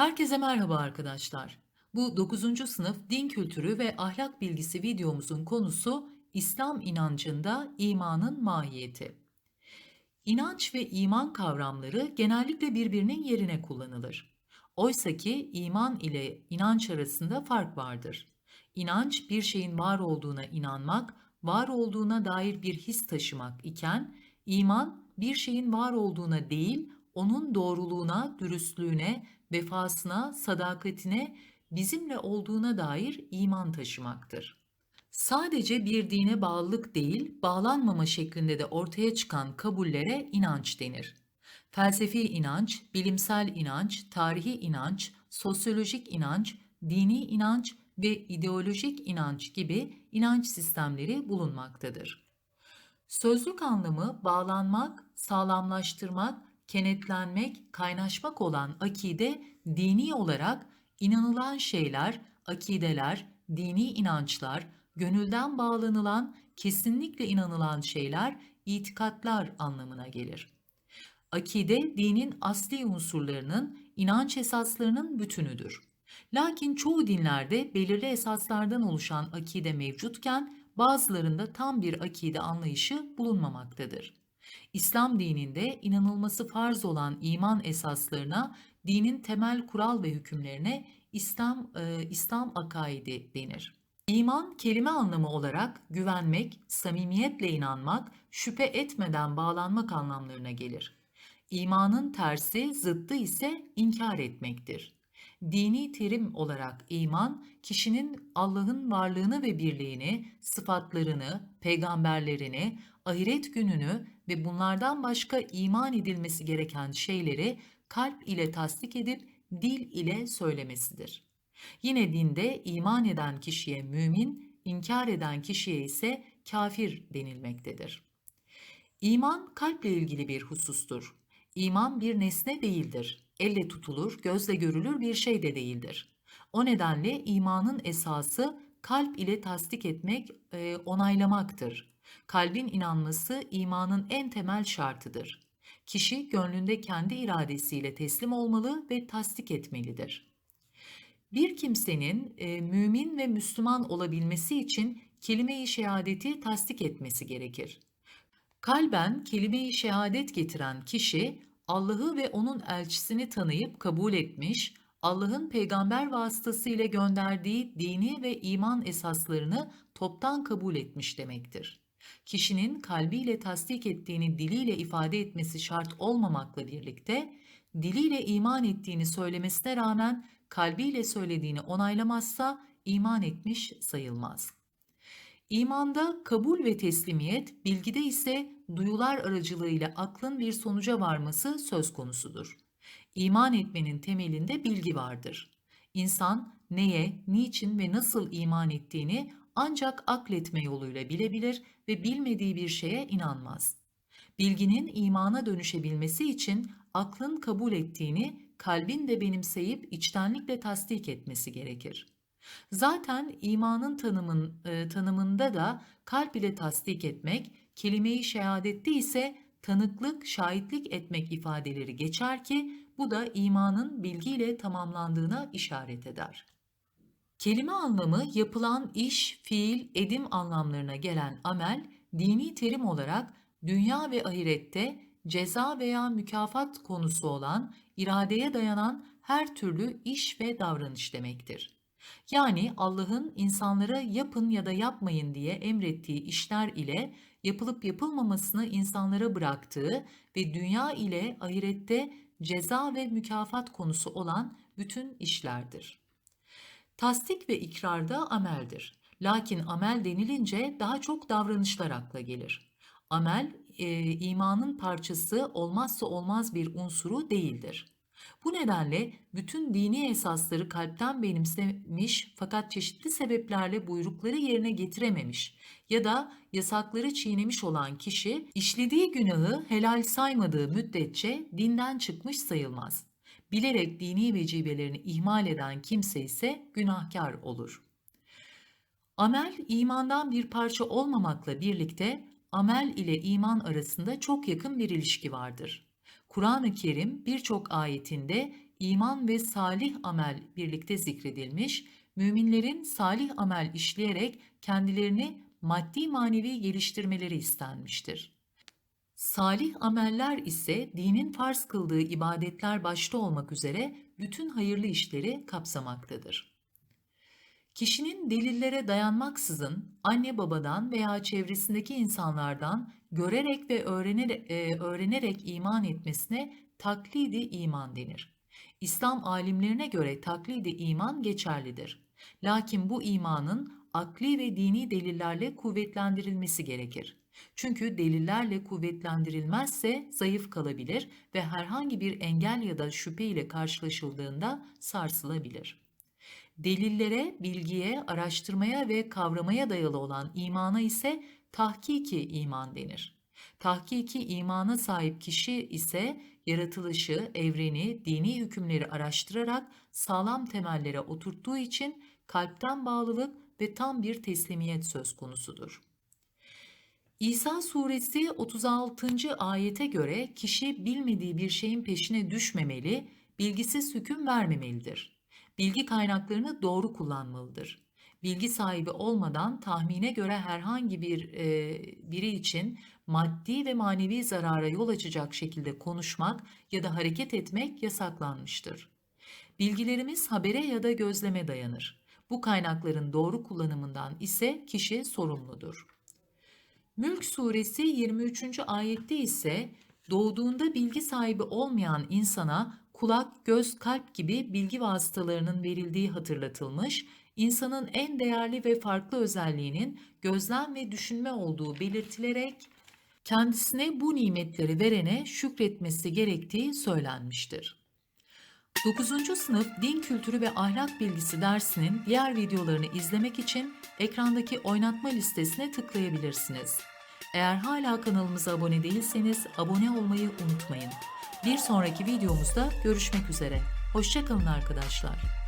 Herkese merhaba arkadaşlar. Bu 9. sınıf din kültürü ve ahlak bilgisi videomuzun konusu İslam inancında imanın mahiyeti. İnanç ve iman kavramları genellikle birbirinin yerine kullanılır. Oysa ki iman ile inanç arasında fark vardır. İnanç bir şeyin var olduğuna inanmak, var olduğuna dair bir his taşımak iken, iman bir şeyin var olduğuna değil, onun doğruluğuna, dürüstlüğüne, vefasına, sadakatine, bizimle olduğuna dair iman taşımaktır. Sadece bir dine bağlılık değil, bağlanmama şeklinde de ortaya çıkan kabullere inanç denir. Felsefi inanç, bilimsel inanç, tarihi inanç, sosyolojik inanç, dini inanç ve ideolojik inanç gibi inanç sistemleri bulunmaktadır. Sözlük anlamı bağlanmak, sağlamlaştırmak, kenetlenmek, kaynaşmak olan akide dini olarak inanılan şeyler, akideler, dini inançlar, gönülden bağlanılan, kesinlikle inanılan şeyler, itikatlar anlamına gelir. Akide dinin asli unsurlarının, inanç esaslarının bütünüdür. Lakin çoğu dinlerde belirli esaslardan oluşan akide mevcutken bazılarında tam bir akide anlayışı bulunmamaktadır. İslam dininde inanılması farz olan iman esaslarına, dinin temel kural ve hükümlerine İslam e, İslam akaidi denir. İman kelime anlamı olarak güvenmek, samimiyetle inanmak, şüphe etmeden bağlanmak anlamlarına gelir. İmanın tersi, zıttı ise inkar etmektir. Dini terim olarak iman, kişinin Allah'ın varlığını ve birliğini, sıfatlarını, peygamberlerini, ahiret gününü ve bunlardan başka iman edilmesi gereken şeyleri kalp ile tasdik edip dil ile söylemesidir. Yine dinde iman eden kişiye mümin, inkar eden kişiye ise kafir denilmektedir. İman kalple ilgili bir husustur. İman bir nesne değildir. Elle tutulur, gözle görülür bir şey de değildir. O nedenle imanın esası kalp ile tasdik etmek, e, onaylamaktır. Kalbin inanması imanın en temel şartıdır. Kişi gönlünde kendi iradesiyle teslim olmalı ve tasdik etmelidir. Bir kimsenin e, mümin ve Müslüman olabilmesi için kelime-i şehadeti tasdik etmesi gerekir. Kalben kelime-i şehadet getiren kişi Allah'ı ve onun elçisini tanıyıp kabul etmiş, Allah'ın peygamber vasıtasıyla gönderdiği dini ve iman esaslarını toptan kabul etmiş demektir. Kişinin kalbiyle tasdik ettiğini diliyle ifade etmesi şart olmamakla birlikte, diliyle iman ettiğini söylemesine rağmen kalbiyle söylediğini onaylamazsa iman etmiş sayılmaz. İmanda kabul ve teslimiyet, bilgide ise duyular aracılığıyla aklın bir sonuca varması söz konusudur. İman etmenin temelinde bilgi vardır. İnsan neye, niçin ve nasıl iman ettiğini ancak akletme yoluyla bilebilir ve bilmediği bir şeye inanmaz. Bilginin imana dönüşebilmesi için aklın kabul ettiğini kalbin de benimseyip içtenlikle tasdik etmesi gerekir. Zaten imanın tanımın, e, tanımında da kalp ile tasdik etmek, kelime-i ise tanıklık, şahitlik etmek ifadeleri geçer ki bu da imanın bilgiyle tamamlandığına işaret eder. Kelime anlamı yapılan iş, fiil, edim anlamlarına gelen amel, dini terim olarak dünya ve ahirette ceza veya mükafat konusu olan iradeye dayanan her türlü iş ve davranış demektir. Yani Allah'ın insanlara yapın ya da yapmayın diye emrettiği işler ile yapılıp yapılmamasını insanlara bıraktığı ve dünya ile ahirette ceza ve mükafat konusu olan bütün işlerdir. Tasdik ve ikrar da ameldir. Lakin amel denilince daha çok davranışlar akla gelir. Amel, e, imanın parçası olmazsa olmaz bir unsuru değildir. Bu nedenle bütün dini esasları kalpten benimsemiş fakat çeşitli sebeplerle buyrukları yerine getirememiş ya da yasakları çiğnemiş olan kişi işlediği günahı helal saymadığı müddetçe dinden çıkmış sayılmaz. Bilerek dini vecibelerini ihmal eden kimse ise günahkar olur. Amel imandan bir parça olmamakla birlikte amel ile iman arasında çok yakın bir ilişki vardır. Kur'an-ı Kerim birçok ayetinde iman ve salih amel birlikte zikredilmiş, müminlerin salih amel işleyerek kendilerini maddi manevi geliştirmeleri istenmiştir. Salih ameller ise dinin farz kıldığı ibadetler başta olmak üzere bütün hayırlı işleri kapsamaktadır. Kişinin delillere dayanmaksızın anne babadan veya çevresindeki insanlardan görerek ve öğrenerek, e, öğrenerek iman etmesine taklidi iman denir. İslam alimlerine göre taklidi iman geçerlidir. Lakin bu imanın akli ve dini delillerle kuvvetlendirilmesi gerekir. Çünkü delillerle kuvvetlendirilmezse zayıf kalabilir ve herhangi bir engel ya da şüphe ile karşılaşıldığında sarsılabilir. Delillere, bilgiye, araştırmaya ve kavramaya dayalı olan imana ise tahkiki iman denir. Tahkiki imana sahip kişi ise yaratılışı, evreni, dini hükümleri araştırarak sağlam temellere oturttuğu için kalpten bağlılık ve tam bir teslimiyet söz konusudur. İsa suresi 36. ayete göre kişi bilmediği bir şeyin peşine düşmemeli, bilgisiz hüküm vermemelidir. Bilgi kaynaklarını doğru kullanmalıdır. Bilgi sahibi olmadan tahmine göre herhangi bir e, biri için maddi ve manevi zarara yol açacak şekilde konuşmak ya da hareket etmek yasaklanmıştır. Bilgilerimiz habere ya da gözleme dayanır. Bu kaynakların doğru kullanımından ise kişi sorumludur. Mülk suresi 23. ayette ise doğduğunda bilgi sahibi olmayan insana kulak, göz, kalp gibi bilgi vasıtalarının verildiği hatırlatılmış, insanın en değerli ve farklı özelliğinin gözlem ve düşünme olduğu belirtilerek kendisine bu nimetleri verene şükretmesi gerektiği söylenmiştir. 9. sınıf din kültürü ve ahlak bilgisi dersinin diğer videolarını izlemek için ekrandaki oynatma listesine tıklayabilirsiniz. Eğer hala kanalımıza abone değilseniz abone olmayı unutmayın. Bir sonraki videomuzda görüşmek üzere. Hoşçakalın arkadaşlar.